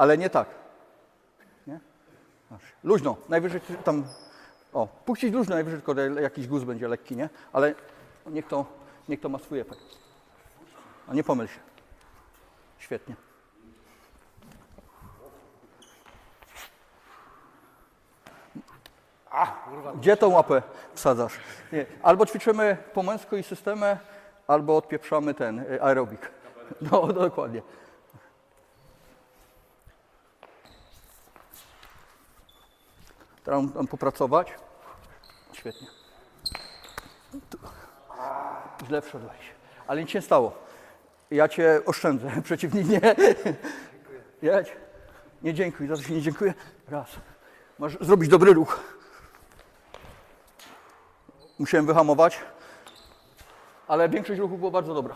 ale nie tak. Nie? Luźno, najwyżej tam, o, puścić luźno, najwyżej tylko jakiś guz będzie lekki, nie? Ale niech to, niech to ma swój efekt. A nie pomyl się. Świetnie. Gdzie tą łapę wsadzasz? Nie. Albo ćwiczymy po męsku i systemę, albo odpieprzamy ten y, aerobik. No, dokładnie. Teraz tam popracować. Świetnie. Tu. Źle wszedłeś, ale nic się stało. Ja cię oszczędzę, przeciwnik nie. Jedź. Nie dziękuj, za to się nie dziękuję. Raz. Masz zrobić dobry ruch. Musiałem wyhamować, ale większość ruchów było bardzo dobra.